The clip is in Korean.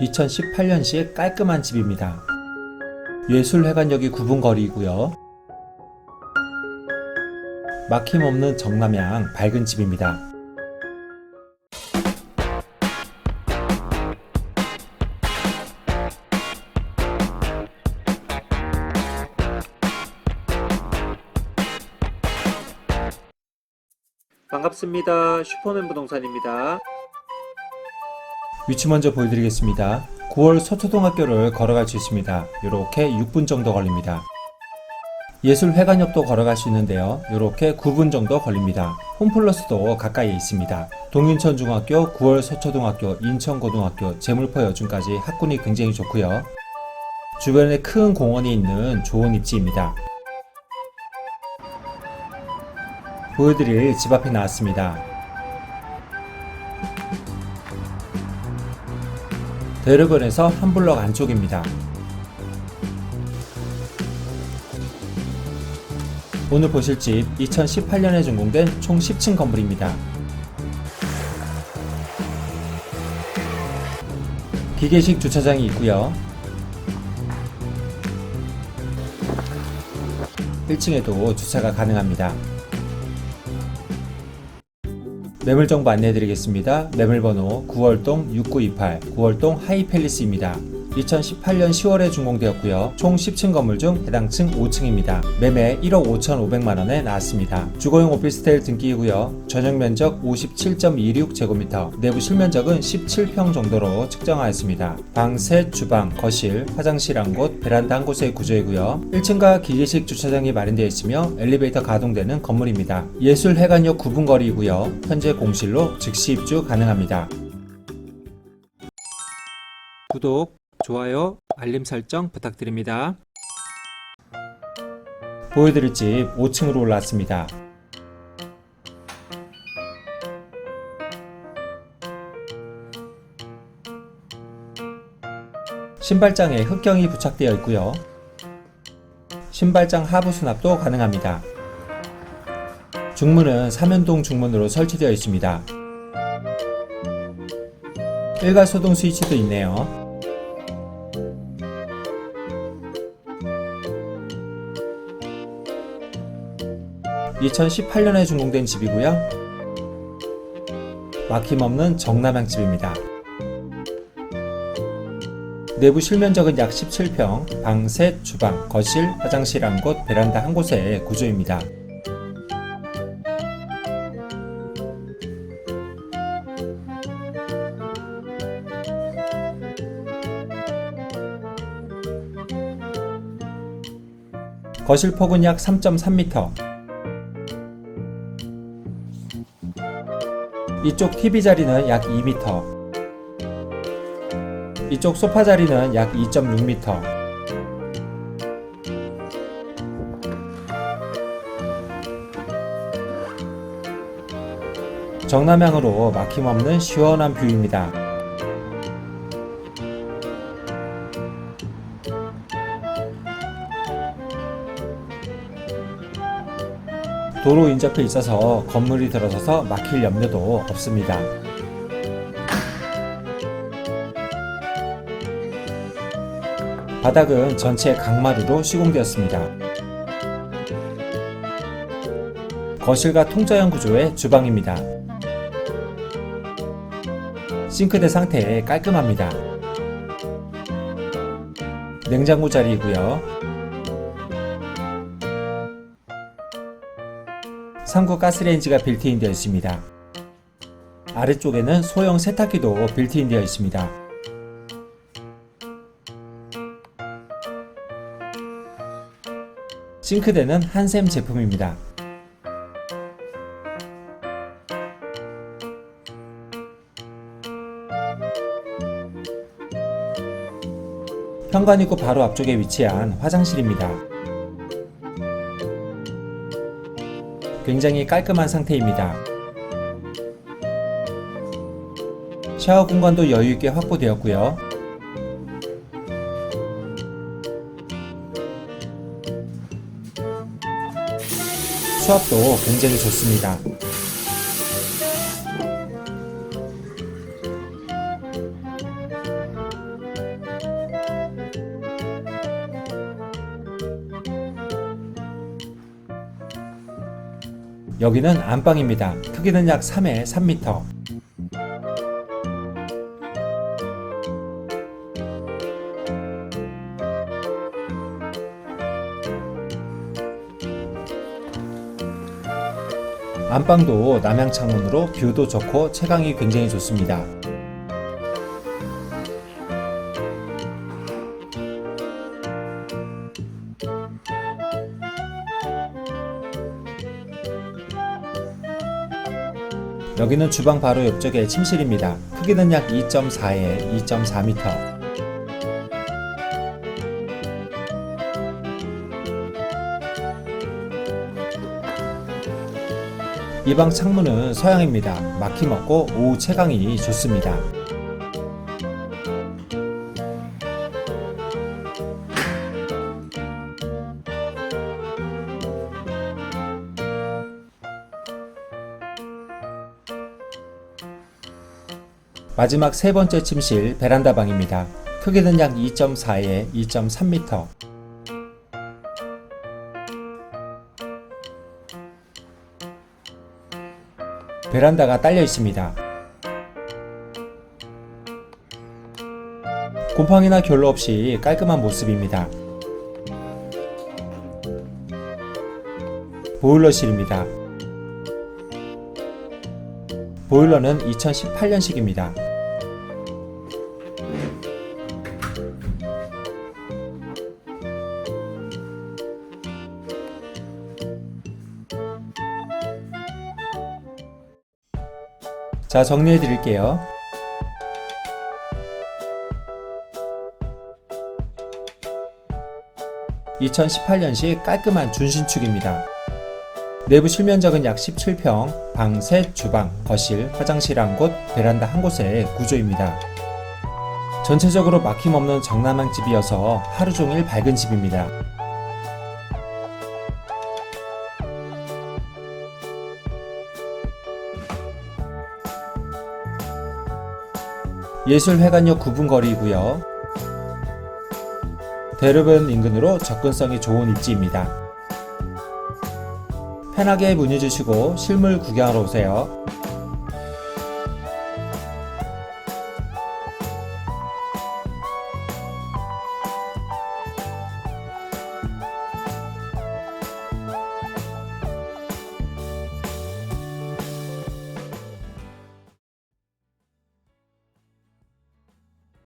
2018년식 깔끔한 집입니다. 예술회관역이 9분 거리이고요. 막힘없는 정남향 밝은 집입니다. 반갑습니다. 슈퍼맨 부동산입니다. 위치 먼저 보여드리겠습니다. 9월 서초등학교를 걸어갈 수 있습니다. 이렇게 6분 정도 걸립니다. 예술회관역도 걸어갈 수 있는데요. 이렇게 9분 정도 걸립니다. 홈플러스도 가까이에 있습니다. 동인천 중학교, 9월 서초등학교, 인천고등학교, 제물포 여중까지 학군이 굉장히 좋고요. 주변에 큰 공원이 있는 좋은 입지입니다. 보여드릴 집 앞에 나왔습니다. 대르건에서 한 블럭 안쪽입니다. 오늘 보실 집 2018년에 준공된 총 10층 건물입니다. 기계식 주차장이 있고요. 1층에도 주차가 가능합니다. 매물 정보 안내해 드리겠습니다. 매물번호 9월동 6928, 9월동 하이팰리스입니다. 2018년 10월에 준공되었고요. 총 10층 건물 중 해당 층 5층입니다. 매매 1억 5,500만 원에 나왔습니다. 주거용 오피스텔 등기이고요. 전용 면적 57.26제곱미터, 내부 실면적은 17평 정도로 측정하였습니다. 방 셋, 주방, 거실, 화장실 한 곳, 베란다 한 곳의 구조이고요. 1층과 기계식 주차장이 마련되어 있으며 엘리베이터 가동되는 건물입니다. 예술회관역 9분 거리이고요. 현재 공실로 즉시 입주 가능합니다. 구독, 좋아요, 알림 설정 부탁드립니다. 보여드릴 집 5층으로 올랐습니다. 신발장에 흑경이 부착되어 있고요. 신발장 하부 수납도 가능합니다. 중문은 삼연동 중문으로 설치되어 있습니다. 일괄 소동 스위치도 있네요. 2018년에 준공된 집이고요. 막힘없는 정남향 집입니다. 내부 실면적은 약 17평, 방 셋, 주방, 거실, 화장실 한 곳, 베란다 한 곳의 구조입니다. 거실 폭은 약 3.3m, 이쪽 TV 자리는 약 2m, 이쪽 소파 자리는 약 2.6m. 정남향으로 막힘없는 시원한 뷰입니다. 도로 인접해 있어서 건물이 들어서서 막힐 염려도 없습니다. 바닥은 전체 강마루로 시공되었습니다. 거실과 통자형 구조의 주방입니다. 싱크대 상태 깔끔합니다. 냉장고 자리이고요. 3구 가스레인지가 빌트인 되어 있습니다. 아래쪽에는 소형 세탁기도 빌트인 되어 있습니다. 싱크대는 한샘 제품입니다. 현관 입구 바로 앞쪽에 위치한 화장실입니다. 굉장히 깔끔한 상태입니다. 샤워 공간도 여유있게 확보되었고요. 수압도 굉장히 좋습니다. 여기는 안방입니다. 크기는 약 3에 3m. 안방도 남향 창문으로 뷰도 좋고 채광이 굉장히 좋습니다. 여기는 주방 바로 옆쪽에 침실입니다. 크기는 약 2.4에 2.4m. 이 방 창문은 서양입니다. 막힘없고 오후 채광이 좋습니다. 마지막 세 번째 침실 베란다 방입니다. 크기는 약 2.4에 2.3m. 베란다가 딸려 있습니다. 곰팡이나 결로 없이 깔끔한 모습입니다. 보일러실입니다. 보일러는 2018년식입니다. 자, 정리해 드릴게요. (2018년식) 깔끔한 준신축입니다. 내부 실면적은 약 17평, 방 셋, 주방, 거실, 화장실 한 곳, 베란다 한 곳의 구조입니다. 전체적으로 막힘없는 정남향 집이어서 하루 종일 밝은 집입니다. 예술회관역 9분 거리이고요. 대로변 인근으로 접근성이 좋은 입지입니다. 편하게 문의 주시고 실물 구경하러 오세요.